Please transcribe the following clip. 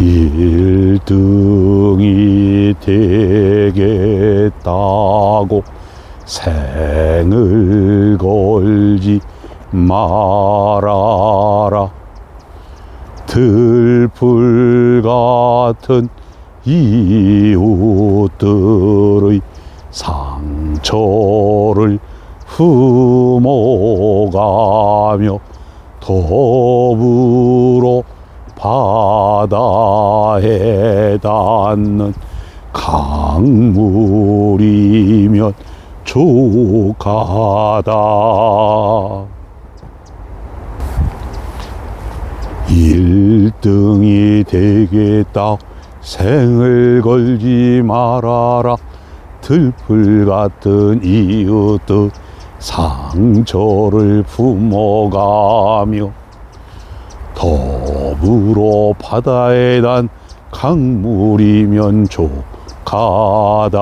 일등이 되겠다고 생을 걸지 말아라. 들풀 같은 이웃들의 상처를 품어가며 더불어 바 다에 닿는 강물이면 족하다. 일등이 되겠다 생을 걸지 말아라 들풀 같은 이웃들 상처를 품어가며 더 불어 바다에 단 강물이면 족하다